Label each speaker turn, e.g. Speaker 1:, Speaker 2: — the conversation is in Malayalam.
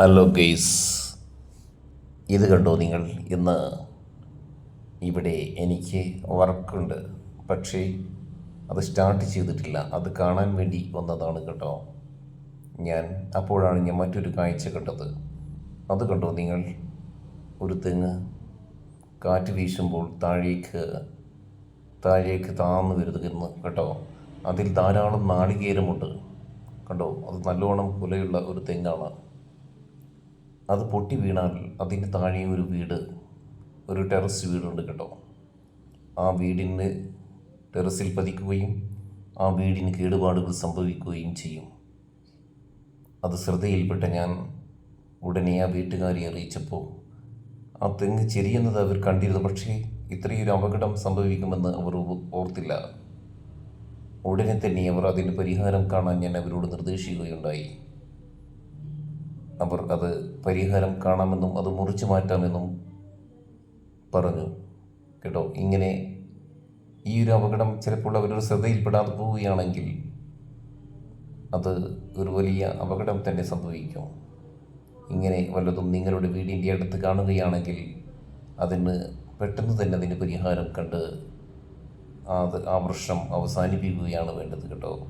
Speaker 1: ഹലോ ഗെയ്സ് ഇത് കണ്ടോ നിങ്ങൾ? ഇന്ന് ഇവിടെ എനിക്ക് വർക്കുണ്ട് പക്ഷേ അത് സ്റ്റാർട്ട് ചെയ്തിട്ടില്ല. അത് കാണാൻ വേണ്ടി വന്നതാണ് കേട്ടോ. ഞാൻ അപ്പോഴാണ് ഞാൻ മറ്റൊരു കാഴ്ച കണ്ടത്. അത് കണ്ടോ നിങ്ങൾ? ഒരു തെങ്ങ് കാറ്റ് വീശുമ്പോൾ താഴേക്ക് താഴേക്ക് താന്ന് വരുന്നു കേട്ടോ. അതിൽ ധാരാളം നാളികേരമുണ്ട്. കണ്ടോ? അത് നല്ലോണം കുലയുള്ള ഒരു തെങ്ങാണ്. അത് പൊട്ടി വീണാൽ അതിന് താഴെ ഒരു വീട് ഒരു ടെറസ് വീടുണ്ട് കേട്ടോ. ആ വീടിന് ടെറസിൽ പതിക്കുകയും ആ വീടിന് കേടുപാടുകൾ സംഭവിക്കുകയും ചെയ്യും. അത് ശ്രദ്ധയിൽപ്പെട്ട ഞാൻ ഉടനെ ആ വീട്ടുകാരെ അറിയിച്ചപ്പോൾ ആ തെങ്ങ് ചെരിയുന്നത് അവർ കണ്ടിരുന്നു പക്ഷേ ഇത്രയൊരു അപകടം സംഭവിക്കുമെന്ന് അവർ ഓർത്തില്ല. ഉടനെ തന്നെ അവർ അതിന് പരിഹാരം കാണാൻ ഞാൻ അവരോട് നിർദ്ദേശിക്കുകയുണ്ടായി. അവർ അത് പരിഹാരം കാണാമെന്നും അത് മുറിച്ചു മാറ്റാമെന്നും പറഞ്ഞു. കേട്ടോ? ഇങ്ങനെ ഈ ഒരു അപകടം ചിലപ്പോൾ അവരുടെ ശ്രദ്ധയിൽപ്പെടാതെ പോവുകയാണെങ്കിൽ അത് ഒരു വലിയ അപകടം തന്നെ സംഭവിക്കും. ഇങ്ങനെ വല്ലതും നിങ്ങളുടെ വീടിന്റെ അടുത്ത് കാണുകയാണെങ്കിൽ അതിന് പെട്ടെന്ന് തന്നെ അതിന് പരിഹാരം കണ്ട് അത് ആ വർഷം അവസാനിപ്പിക്കുകയാണ് വേണ്ടത് കേട്ടോ.